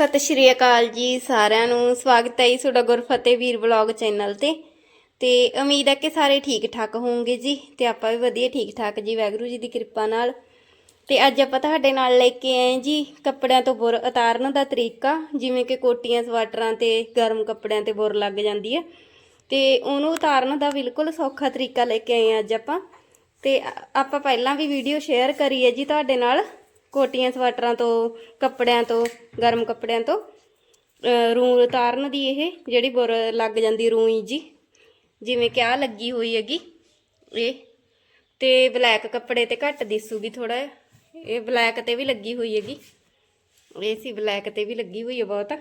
ਸਤਿ ਸ਼੍ਰੀ ਅਕਾਲ ਜੀ ਸਾਰਿਆਂ ਨੂੰ। ਸਵਾਗਤ ਹੈ ਜੀ ਤੁਹਾਡਾ ਗੁਰਫਤਿਹ ਵੀਰ ਵਲੌਗ ਚੈਨਲ ਤੇ। ਤੇ ਉਮੀਦ ਹੈ ਕਿ ਸਾਰੇ ਠੀਕ ਠਾਕ ਹੋਵੋਗੇ ਜੀ ਤੇ ਆਪਾਂ ਵੀ ਵਧੀਆ ਠੀਕ ਠਾਕ ਜੀ, ਵਾਹਿਗੁਰੂ ਜੀ ਦੀ ਕਿਰਪਾ ਨਾਲ। ਤੇ ਅੱਜ ਆਪਾਂ ਤੁਹਾਡੇ ਨਾਲ ਲੈ ਕੇ ਆਏ ਜੀ ਕੱਪੜਿਆਂ ਤੋਂ ਬੁਰ ਉਤਾਰਨ ਦਾ ਤਰੀਕਾ, ਜਿਵੇਂ ਕਿ ਕੋਟੀਆਂ, ਸਵਾਟਰਾਂ ਤੇ ਗਰਮ ਕੱਪੜਿਆਂ ਤੇ ਬੁਰ ਲੱਗ ਜਾਂਦੀ ਹੈ। ਤੇ ਉਹਨੂੰ ਉਤਾਰਨ ਦਾ ਬਿਲਕੁਲ ਸੌਖਾ ਤਰੀਕਾ ਲੈ ਕੇ ਆਏ ਅੱਜ ਆਪਾਂ। ਤੇ ਆਪਾਂ ਪਹਿਲਾਂ ਵੀ ਵੀਡੀਓ ਸ਼ੇਅਰ ਕਰੀ ਹੈ ਜੀ ਤੁਹਾਡੇ ਨਾਲ। ਕੋਟੀਆਂ ਸਵੈਟਰਾਂ ਤੋਂ, ਕੱਪੜਿਆਂ ਤੋਂ, ਗਰਮ ਕੱਪੜਿਆਂ ਤੋਂ ਰੂੰ ਉਤਾਰਨ ਦੀ ਇਹ, ਜਿਹੜੀ ਬੁਰ ਲੱਗ ਜਾਂਦੀ ਰੂਈ ਜੀ ਜਿਵੇਂ ਕਿ ਆ ਲੱਗੀ ਹੋਈ ਹੈਗੀ, ਇਹ। ਤੇ ਬਲੈਕ ਕੱਪੜੇ ਤੇ ਘੱਟ ਦਿਸੂਗੀ ਥੋੜਾ ਇਹ ਬਲੈਕ ਤੇ ਵੀ ਲੱਗੀ ਹੋਈ ਹੈਗੀ। ਇਹ ਸੀ ਬਲੈਕ ਤੇ ਵੀ ਲੱਗੀ ਹੋਈ ਹੈ ਬਹੁਤ।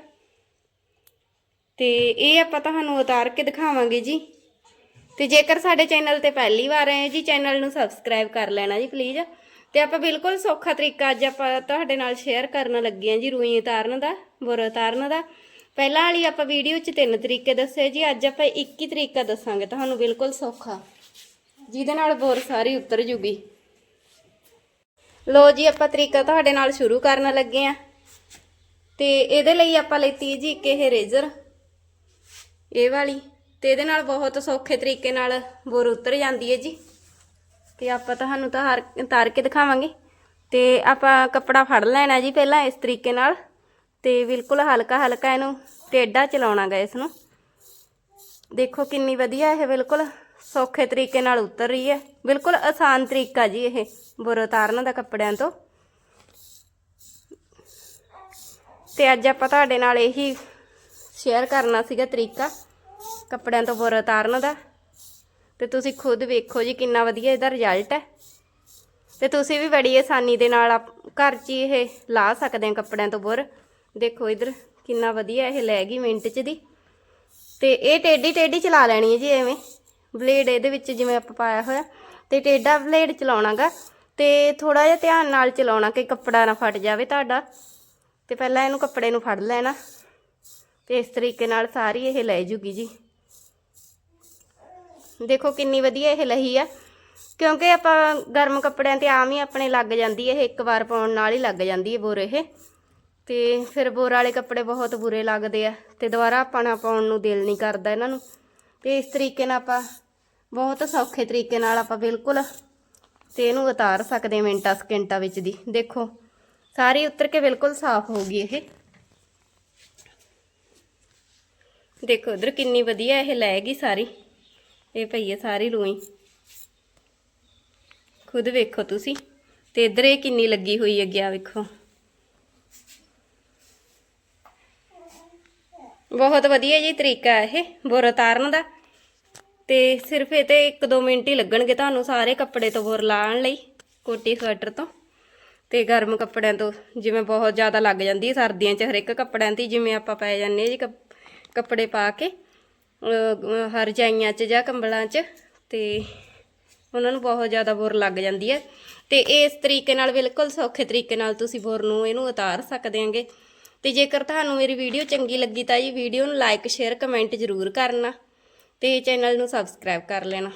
ਤੇ ਇਹ ਆਪਾਂ ਤੁਹਾਨੂੰ ਉਤਾਰ ਕੇ ਦਿਖਾਵਾਂਗੇ ਜੀ। ਤੇ ਜੇਕਰ ਸਾਡੇ ਚੈਨਲ ਤੇ ਪਹਿਲੀ ਵਾਰ ਆਏ ਜੀ, ਚੈਨਲ ਨੂੰ ਸਬਸਕ੍ਰਾਈਬ ਕਰ ਲੈਣਾ ਜੀ ਪਲੀਜ਼ ਤੇ ਆਪਾਂ ਬਿਲਕੁਲ ਸੌਖਾ ਤਰੀਕਾ ਅੱਜ ਆਪਾਂ ਤੁਹਾਡੇ ਨਾਲ ਸ਼ੇਅਰ ਕਰਨ ਲੱਗੇ ਹਾਂ ਜੀ, ਰੂਈ ਉਤਾਰਨ ਦਾ, ਬੁਰ ਉਤਾਰਨ ਦਾ। ਪਹਿਲਾਂ ਵਾਲੀ ਆਪਾਂ ਵੀਡੀਓ 'ਚ ਤਿੰਨ ਤਰੀਕੇ ਦੱਸੇ ਜੀ, ਅੱਜ ਆਪਾਂ ਇੱਕ ਹੀ ਤਰੀਕਾ ਦੱਸਾਂਗੇ, ਤੁਹਾਨੂੰ ਬਿਲਕੁਲ ਸੌਖਾ। ਜਿਹਦੇ ਨਾਲ ਬੁਰ ਸਾਰੀ ਉਤਰ ਜੂਗੀ। ਲੋ ਜੀ, ਆਪਾਂ ਤਰੀਕਾ ਤੁਹਾਡੇ ਨਾਲ ਸ਼ੁਰੂ ਕਰਨ ਲੱਗੇ ਆ ਤੇ ਇਹਦੇ ਲਈ ਆਪਾਂ ਲੈਤੀ ਜੀ ਇੱਕ ਇਹ ਰੇਜ਼ਰ। ਇਹ ਵਾਲੀ। ਤੇ ਇਹਦੇ ਨਾਲ ਬਹੁਤ ਸੌਖੇ ਤਰੀਕੇ ਨਾਲ ਬੁਰ ਉਤਰ ਜਾਂਦੀ ਹੈ ਜੀ। ਤੇ ਆਪਾਂ ਤੁਹਾਨੂੰ ਤਾਂ ਹਰ ਉਤਾਰ ਕੇ ਦਿਖਾਵਾਂਗੇ। ਤੇ ਆਪਾਂ ਕੱਪੜਾ ਫੜ ਲੈਣਾ ਜੀ ਪਹਿਲਾਂ ਇਸ ਤਰੀਕੇ ਨਾਲ। ਤੇ ਬਿਲਕੁਲ ਹਲਕਾ ਹਲਕਾ ਇਹਨੂੰ ਟੇਢਾ ਚਲਾਉਣਾ ਗਾ ਇਸ ਨੂੰ ਦੇਖੋ ਕਿੰਨੀ ਵਧੀਆ ਇਹ ਬਿਲਕੁਲ ਸੌਖੇ ਤਰੀਕੇ ਨਾਲ ਉਤਰ ਰਹੀ ਹੈ। ਬਿਲਕੁਲ ਆਸਾਨ ਤਰੀਕਾ ਜੀ ਇਹ ਬੁਰ ਉਤਾਰਨ ਦਾ ਕੱਪੜਿਆਂ ਤੋਂ। ਤੇ ਅੱਜ ਆਪਾਂ ਤੁਹਾਡੇ ਨਾਲ ਇਹੀ ਸ਼ੇਅਰ ਕਰਨਾ ਸੀਗਾ ਤਰੀਕਾ ਕੱਪੜਿਆਂ ਤੋਂ ਬੁਰ ਉਤਾਰਨ ਦਾ। ਤੇ ਤੁਸੀਂ ਖੁਦ ਵੇਖੋ ਜੀ ਕਿੰਨਾ ਵਧੀਆ ਇਹਦਾ ਰਿਜ਼ਲਟ ਹੈ। ਤੇ ਤੁਸੀਂ ਵੀ ਬੜੀ ਆਸਾਨੀ ਦੇ ਨਾਲ ਆਪ- ਘਰ 'ਚ ਹੀ ਇਹ ਲਾ ਸਕਦੇ ਆ ਕੱਪੜਿਆਂ ਤੋਂ ਬੁਰ। ਦੇਖੋ ਇਧਰ ਕਿੰਨਾ ਵਧੀਆ ਇਹ ਲੈ ਗਈ ਮਿੰਟ 'ਚ ਦੀ। ਤੇ ਇਹ ਟੇਢੀ ਟੇਢੀ ਚਲਾ ਲੈਣੀ ਹੈ ਜੀ ਐਵੇਂ। ਬਲੇਡ ਇਹਦੇ ਵਿੱਚ ਜਿਵੇਂ ਆਪਾਂ ਪਾਇਆ ਹੋਇਆ। ਤੇ ਟੇਢਾ ਬਲੇਡ ਚਲਾਉਣਾਗਾ। ਤੇ ਥੋੜਾ ਜਿਹਾ ਧਿਆਨ ਨਾਲ ਚਲਾਉਣਾ ਕਿ ਕੱਪੜਾ ਨਾ ਫਟ ਜਾਵੇ ਤੁਹਾਡਾ। ਤੇ ਪਹਿਲਾਂ ਇਹਨੂੰ ਕੱਪੜੇ ਨੂੰ ਫੜ ਲੈਣਾ। ਤੇ ਇਸ ਤਰੀਕੇ ਨਾਲ ਸਾਰੀ ਇਹ ਲੈ ਜੂਗੀ ਜੀ। ਦੇਖੋ ਕਿੰਨੀ ਵਧੀਆ ਇਹ ਲਹੀ ਆ। ਕਿਉਂਕਿ ਆਪਾਂ ਗਰਮ ਕੱਪੜਿਆਂ ਤੇ ਆਮ ਹੀ ਆਪਣੇ ਲੱਗ ਜਾਂਦੀ ਹੈ ਇਹ, ਇੱਕ ਵਾਰ ਪਾਉਣ ਨਾਲ ਹੀ ਲੱਗ ਜਾਂਦੀ ਹੈ ਬੋਰ ਇਹ। ਤੇ ਫਿਰ ਬੋਰ ਵਾਲੇ ਕੱਪੜੇ ਬਹੁਤ ਬੁਰੇ ਲੱਗਦੇ ਆ ਤੇ ਦੁਬਾਰਾ ਆਪਾਂ ਨਾ ਪਾਉਣ ਨੂੰ ਦਿਲ ਨਹੀਂ ਕਰਦਾ ਇਹਨਾਂ ਨੂੰ। ਤੇ ਇਸ ਤਰੀਕੇ ਨਾਲ ਆਪਾਂ, ਬਹੁਤ ਸੌਖੇ ਤਰੀਕੇ ਨਾਲ ਆਪਾਂ ਬਿਲਕੁਲ ਤੇ ਇਹਨੂੰ ਉਤਾਰ ਸਕਦੇ ਮਿੰਟਾਂ ਸਕਿੰਟਾਂ ਵਿੱਚ ਦੀ। ਦੇਖੋ, ਸਾਰੀ ਉਤਰ ਕੇ ਬਿਲਕੁਲ ਸਾਫ਼ ਹੋ ਗਈ ਇਹ। ਦੇਖੋ, ਉਧਰ ਕਿੰਨੀ ਵਧੀਆ ਇਹ ਲੈ ਗਈ ਸਾਰੀ। ਇਹ ਪਈ ਹੈ ਸਾਰੀ ਰੂਈ ਖੁਦ ਵੇਖੋ ਤੁਸੀਂ। ਤੇ ਇਧਰ ਇਹ ਕਿੰਨੀ ਲੱਗੀ ਹੋਈ ਹੈ ਗਿਆ ਵੇਖੋ। ਬਹੁਤ ਵਧੀਆ ਜੀ ਤਰੀਕਾ ਹੈ ਇਹ, ਬੁਰ ਉਤਾਰਨ ਦਾ। ਤੇ ਸਿਰਫ ਇਹ ਤੇ 1-2 ਮਿੰਟ ਹੀ ਲੱਗਣਗੇ ਤੁਹਾਨੂੰ ਸਾਰੇ ਕੱਪੜੇ ਤੋਂ ਬੁਰ ਲਾਉਣ ਲਈ, ਕੋਟੀ ਸਵੈਟਰ ਤੋਂ। ਤੇ ਗਰਮ ਕੱਪੜਿਆਂ ਤੋਂ ਜਿਵੇਂ ਬਹੁਤ ਜ਼ਿਆਦਾ ਲੱਗ ਜਾਂਦੀ ਹੈ ਸਰਦੀਆਂ 'ਚ ਹਰ ਇੱਕ ਕੱਪੜਿਆਂ ਤੇ ਜਿਵੇਂ ਆਪਾਂ ਪੈ ਜਾਂਦੇ ਹਾਂ ਜੀ ਕੱਪ- ਕੱਪੜੇ ਪਾ ਕੇ। ਰਜਾਈਆਂ 'ਚ ਜਾਂ ਕੰਬਲਾਂ 'ਚ ਤੇ ਉਹਨਾਂ ਨੂੰ ਬਹੁਤ ਜ਼ਿਆਦਾ ਬੁਰ ਲੱਗ ਜਾਂਦੀ ਹੈ। ਤੇ ਇਸ ਤਰੀਕੇ ਨਾਲ ਬਿਲਕੁਲ ਸੌਖੇ ਤਰੀਕੇ ਨਾਲ ਤੁਸੀਂ ਬੁਰ ਨੂੰ ਇਹਨੂੰ ਉਤਾਰ ਸਕਦੇ ਆਂਗੇ ਤੇ ਜੇਕਰ ਤੁਹਾਨੂੰ ਮੇਰੀ ਵੀਡੀਓ ਚੰਗੀ ਲੱਗੀ ਤਾਂ ਜੀ ਵੀਡੀਓ ਨੂੰ ਲਾਈਕ ਸ਼ੇਅਰ ਕਮੈਂਟ ਜ਼ਰੂਰ ਕਰਨਾ ਤੇ ਚੈਨਲ ਨੂੰ ਸਬਸਕ੍ਰਾਈਬ ਕਰ ਲੈਣਾ।